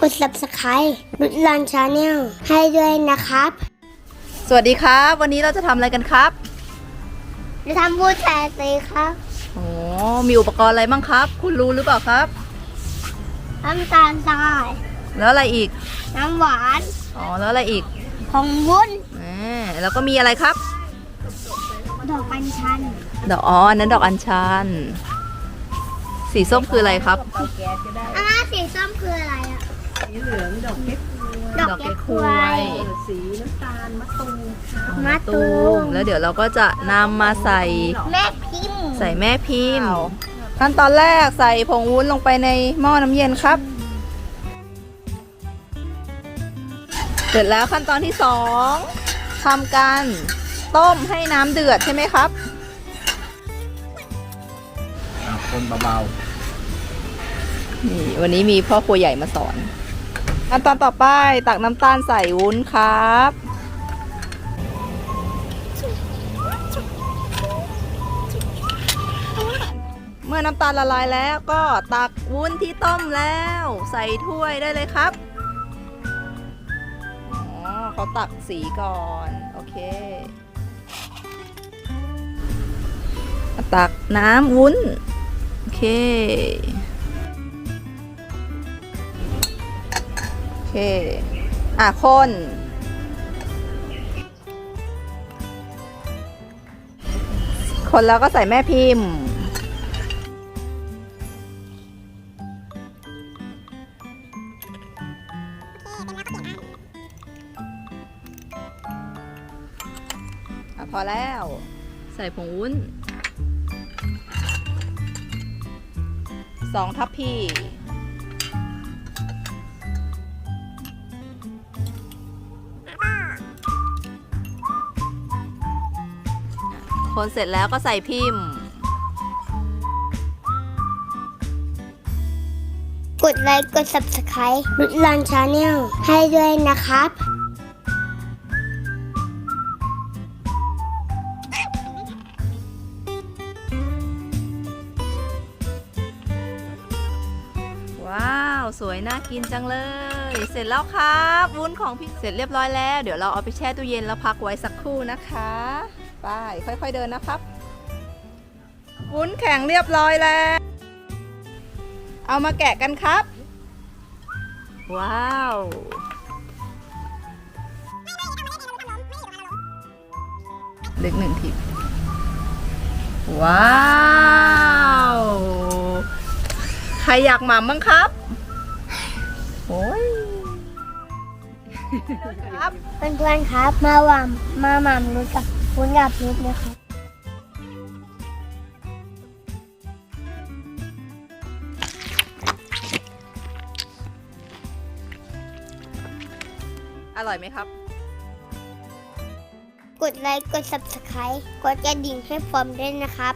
กด subscribe รุดลันชาแนลให้ด้วยนะครับ สวัสดีครับ วันนี้เราจะทำอะไรกันครับจะทำพูดแทนเลยครับโอ้มีอุปกรณ์อะไรบ้างครับ คุณรู้หรือเปล่าครับ น้ำตาลทรายแล้วอะไรอีกน้ำหวานอ๋อแล้วอะไรอีกผงวุ้นอ่าแล้วก็มีอะไรครับ ดอกอัญชันดอกอ๋ออันนั้นดอกอัญชัน สีส้มคืออะไรครับอ่าสีส้มคืออะไรอะ สีเหลืองดอกเก็บดอกเก๊กควยสีน้ำตาลมะตูมมะตูมแล้วเดี๋ยวเราก็จะนำมาใส่แม่พิมพ์ใส่แม่พิมพ์ขั้นตอนแรกใส่ผงวุ้นลงไปในหม้อน้ำเย็นครับ เสร็จแล้วขั้นตอนที่สองทำการต้มให้น้ำเดือดใช่ไหมครับอะคนเบานี่วันนี้มีพ่อครัวใหญ่มาสอน ขั้นตอนต่อไปตักน้ำตาลใส่วุ้นครับ เมื่อน้ำตาลละลายแล้วก็ตักวุ้นที่ต้มแล้ว ใส่ถ้วยได้เลยครับอ๋อเขาตักสีก่อน โอเค ตักน้ำวุ้น โอเค เค อะคนคนแล้วก็ใส่แม่พิมพ์อะพอแล้ว ใส่ผงวุ้นสองทัพพี คนเสร็จแล้วก็ใส่พิมพ์ กดไลค์กด subscribe รุดลันชาแนลให้ด้วยนะครับ ว้าว สวยน่ากินจังเลย เสร็จแล้วครับ วุ้นของพี่เสร็จเรียบร้อยแล้ว เดี๋ยวเราเอาไปแช่ตู้เย็นแล้วพักไว้สักครู่นะคะ ไปค่อยๆเดินนะครับ วุ้นแข็งเรียบร้อยแล้ว เอามาแกะกันครับ ว้าวลึกหนึ่งทีว้าวใครอยากหม่ำบ้างครับโอ้ยครับเพื่อนๆครับ มาหวามมาหม่ำรู้จัก คุณกับรุดนะครับอร่อยไหมครับ กดไลค์ กด subscribe กดกระดิ่งให้พร้อมด้วยนะครับ